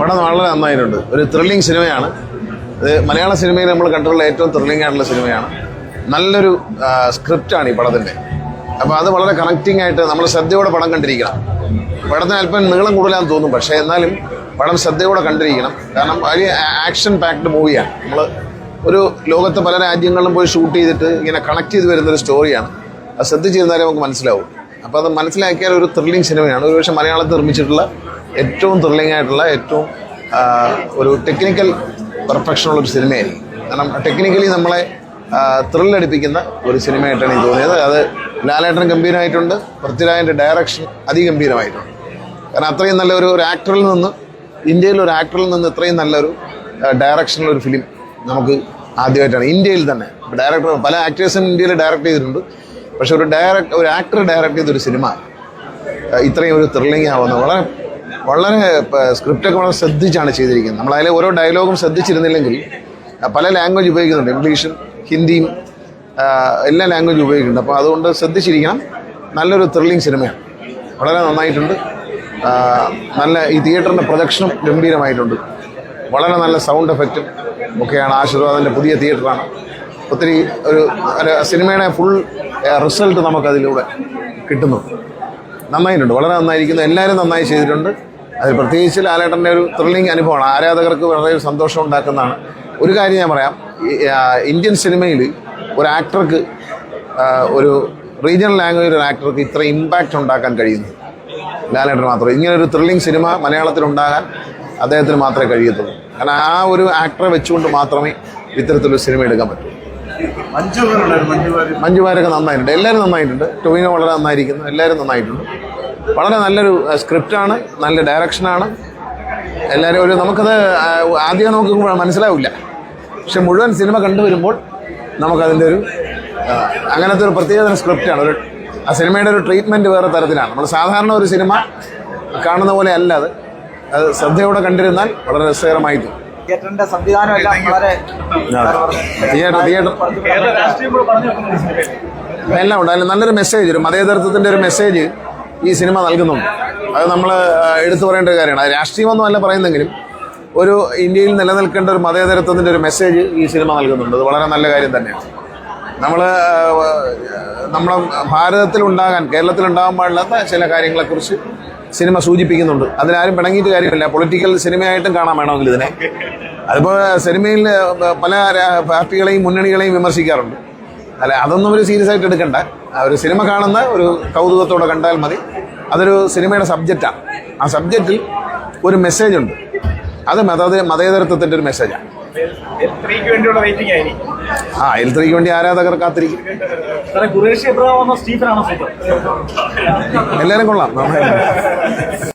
പടം വളരെ നന്നായിട്ടുണ്ട്. ഒരു ത്രില്ലിംഗ് സിനിമയാണ് ഇത് മലയാള സിനിമയിൽ നമ്മൾ കണ്ടിട്ടുള്ള ഏറ്റവും ത്രില്ലിംഗ് ആയിട്ടുള്ള സിനിമയാണ് നല്ലൊരു സ്ക്രിപ്റ്റാണ് ഈ പടത്തിന്റെ അപ്പോൾ അത് വളരെ കണക്റ്റിംഗ് ആയിട്ട് നമ്മൾ ശ്രദ്ധയോടെ പടം കണ്ടിരിക്കണം. പടത്തിന് അല്പം നീളം കൂടുതലാന്ന് തോന്നും പക്ഷേ എന്നാലും പടം ശ്രദ്ധയോടെ കണ്ടിരിക്കണം. കാരണം വലിയ ആക്ഷൻ പാക്ഡ് മൂവിയാണ് നമ്മൾ ഒരു ലോകത്തെ പല രാജ്യങ്ങളിലും പോയി ഷൂട്ട് ചെയ്തിട്ട് ഇങ്ങനെ കണക്ട് ചെയ്ത് വരുന്ന ഒരു സ്റ്റോറിയാണ് അത് ശ്രദ്ധിച്ചിരുന്നാലേ നമുക്ക് മനസ്സിലാവും. അപ്പോൾ അത് മനസ്സിലാക്കിയാൽ ഒരു ത്രില്ലിംഗ് സിനിമയാണ് ഒരുപക്ഷെ മലയാളത്തിൽ നിർമ്മിച്ചിട്ടുള്ള ഏറ്റവും ത്രില്ലിംഗ് ആയിട്ടുള്ള ഏറ്റവും ഒരു ടെക്നിക്കൽ പെർഫെക്ഷനുള്ള ഒരു സിനിമയായിരിക്കും കാരണം ടെക്നിക്കലി നമ്മളെ ത്രില്ലടിപ്പിക്കുന്ന ഒരു സിനിമയായിട്ടാണ് എനിക്ക് തോന്നിയത്. അത് ലാലേട്ടൻ ഗംഭീരമായിട്ടുണ്ട്. പൃഥ്വിരാജിന്റെ ഡയറക്ഷൻ അതിഗംഭീരമായിട്ടുണ്ട്. കാരണം അത്രയും നല്ല ഒരു ആക്ടറിൽ നിന്ന് ഇന്ത്യയിൽ ഒരു ആക്ടറിൽ നിന്ന് ഇത്രയും നല്ലൊരു ഡയറക്ഷനുള്ള ഒരു ഫിലിം നമുക്ക് ആദ്യമായിട്ടാണ്. ഇന്ത്യയിൽ തന്നെ. ഡയറക്ടർ പല ആക്ടേഴ്സും ഇന്ത്യയിൽ ഡയറക്റ്റ് ചെയ്തിട്ടുണ്ട്. പക്ഷെ ഒരു ഡയറക്ട് ഒരു ആക്ടർ ഡയറക്ട് ചെയ്തൊരു സിനിമ ഇത്രയും ഒരു ത്രില്ലിംഗ് ആവുന്നത് വളരെ വളരെ സ്ക്രിപ്റ്റൊക്കെ വളരെ ശ്രദ്ധിച്ചാണ് ചെയ്തിരിക്കുന്നത്. നമ്മൾ ഓരോ ഡയലോഗും ശ്രദ്ധിച്ചിരുന്നില്ലെങ്കിൽ പല ലാംഗ്വേജ് ഉപയോഗിക്കുന്നുണ്ട്. ഇംഗ്ലീഷും ഹിന്ദിയും എല്ലാ ലാംഗ്വേജ് ഉപയോഗിക്കുന്നുണ്ട്. അപ്പോൾ അതുകൊണ്ട് ശ്രദ്ധിച്ചിരിക്കണം. നല്ലൊരു ത്രില്ലിംഗ് സിനിമയാണ് വളരെ നന്നായിട്ടുണ്ട്. നല്ല ഈ തിയേറ്ററിന്റെ പ്രൊജക്ഷനും ഗംഭീരമായിട്ടുണ്ട്. വളരെ നല്ല സൗണ്ട് എഫക്റ്റും ഒക്കെയാണ് ആശീർവാദിന്റെ പുതിയ തിയേറ്ററാണ് ഒത്തിരി ഒരു സിനിമയുടെ ഫുൾ റിസൾട്ട് നമുക്കതിലൂടെ കിട്ടുന്നു. നന്നായിട്ടുണ്ട്. വളരെ നന്നായിരിക്കുന്നു. എല്ലാവരും നന്നായി ചെയ്തിട്ടുണ്ട്. അതിൽ പ്രത്യേകിച്ച് ലാലേട്ടന്റെ ഒരു ത്രില്ലിംഗ് അനുഭവമാണ്. ആരാധകർക്ക് വളരെ സന്തോഷം ഉണ്ടാക്കുന്നതാണ്. ഒരു കാര്യം ഞാൻ പറയാം. ഇന്ത്യൻ സിനിമയിൽ ഒരു ആക്ടർക്ക് ഒരു റീജിയണൽ ലാംഗ്വേജ് ഒരു ആക്ടർക്ക് ഇത്ര ഇമ്പാക്റ്റ് ഉണ്ടാക്കാൻ കഴിയുന്നു. ലാലേട്ടൻ മാത്രമേ. ഇങ്ങനെ ഒരു ത്രില്ലിംഗ് സിനിമ മലയാളത്തിൽ ഉണ്ടാകാൻ അദ്ദേഹത്തിന് മാത്രമേ കഴിയത്തുള്ളൂ. കാരണം ആ ഒരു ആക്ടറെ വെച്ചുകൊണ്ട് മാത്രമേ ഇത്തരത്തിലൊരു സിനിമ എടുക്കാൻ പറ്റൂ. മഞ്ജുമാരൊക്കെ നന്നായിട്ടുണ്ട്. എല്ലാവരും നന്നായിട്ടുണ്ട്. ടൊവിനോ വളരെ നന്നായിരിക്കുന്നു. എല്ലാവരും നന്നായിട്ടുണ്ട്. വളരെ നല്ലൊരു സ്ക്രിപ്റ്റാണ് നല്ല ഡയറക്ഷനാണ് എല്ലാവരും ഒരു നമുക്കത് ആദ്യം നമുക്ക് മനസ്സിലാവില്ല. പക്ഷെ മുഴുവൻ സിനിമ കണ്ടുവരുമ്പോൾ നമുക്കതിന്റെ ഒരു അങ്ങനത്തെ ഒരു പ്രത്യേകതരം സ്ക്രിപ്റ്റാണ് ഒരു ആ സിനിമയുടെ ഒരു ട്രീറ്റ്മെന്റ് വേറെ തരത്തിലാണ്. നമ്മൾ സാധാരണ ഒരു സിനിമ കാണുന്ന പോലെ അല്ല അത്. അത് ശ്രദ്ധയോടെ കണ്ടിരുന്നാൽ വളരെ രസകരമായി തോന്നും തിയേറ്ററിന്റെ സംവിധാനം എല്ലാം വളരെ തിയേറ്റർ തിയേറ്റർ രാഷ്ട്രീയം. എല്ലാം ഉണ്ട്. അതിൽ നല്ലൊരു മെസ്സേജ് ഒരു മതേതരത്വത്തിന്റെ ഒരു മെസ്സേജ് ഈ സിനിമ നൽകുന്നുണ്ട്. അത് നമ്മൾ എടുത്തു പറയേണ്ട ഒരു കാര്യമാണ്. അത് രാഷ്ട്രീയമൊന്നും അല്ല പറയുന്നെങ്കിലും ഒരു ഇന്ത്യയിൽ നിലനിൽക്കേണ്ട ഒരു മതേതരത്വത്തിന്റെ ഒരു മെസ്സേജ് ഈ സിനിമ നൽകുന്നുണ്ട്. അത് വളരെ നല്ല കാര്യം തന്നെയാണ്. നമ്മൾ നമ്മുടെ ഭാരതത്തിൽ ഉണ്ടാകാൻ കേരളത്തിൽ ഉണ്ടാകാൻ പാടില്ലാത്ത ചില കാര്യങ്ങളെക്കുറിച്ച് സിനിമ സൂചിപ്പിക്കുന്നുണ്ട്. അതിലാരും പിണങ്ങിയിട്ട് കാര്യമില്ല. പൊളിറ്റിക്കൽ സിനിമയായിട്ടും കാണാൻ വേണമെങ്കിൽ ഇതിനെ. അതിപ്പോൾ സിനിമയിൽ പല പാർട്ടികളെയും മുന്നണികളെയും വിമർശിക്കാറുണ്ട്. അല്ല അതൊന്നും ഒരു സീരിയസ് ആയിട്ട് എടുക്കണ്ട. ഒരു സിനിമ കാണുന്ന ഒരു കൗതുകത്തോടെ കണ്ടാൽ മതി. അതൊരു സിനിമയുടെ സബ്ജക്റ്റാണ് ആ സബ്ജക്റ്റിൽ ഒരു മെസ്സേജ് ഉണ്ട്. അത് മത മതേതരത്വത്തിന്റെ ഒരു മെസ്സേജാണ് ആ എൽ ത്രീക്ക് വേണ്ടി ആരാധകർ കാത്തിരിക്കും. എല്ലാവരും കൊള്ളാം.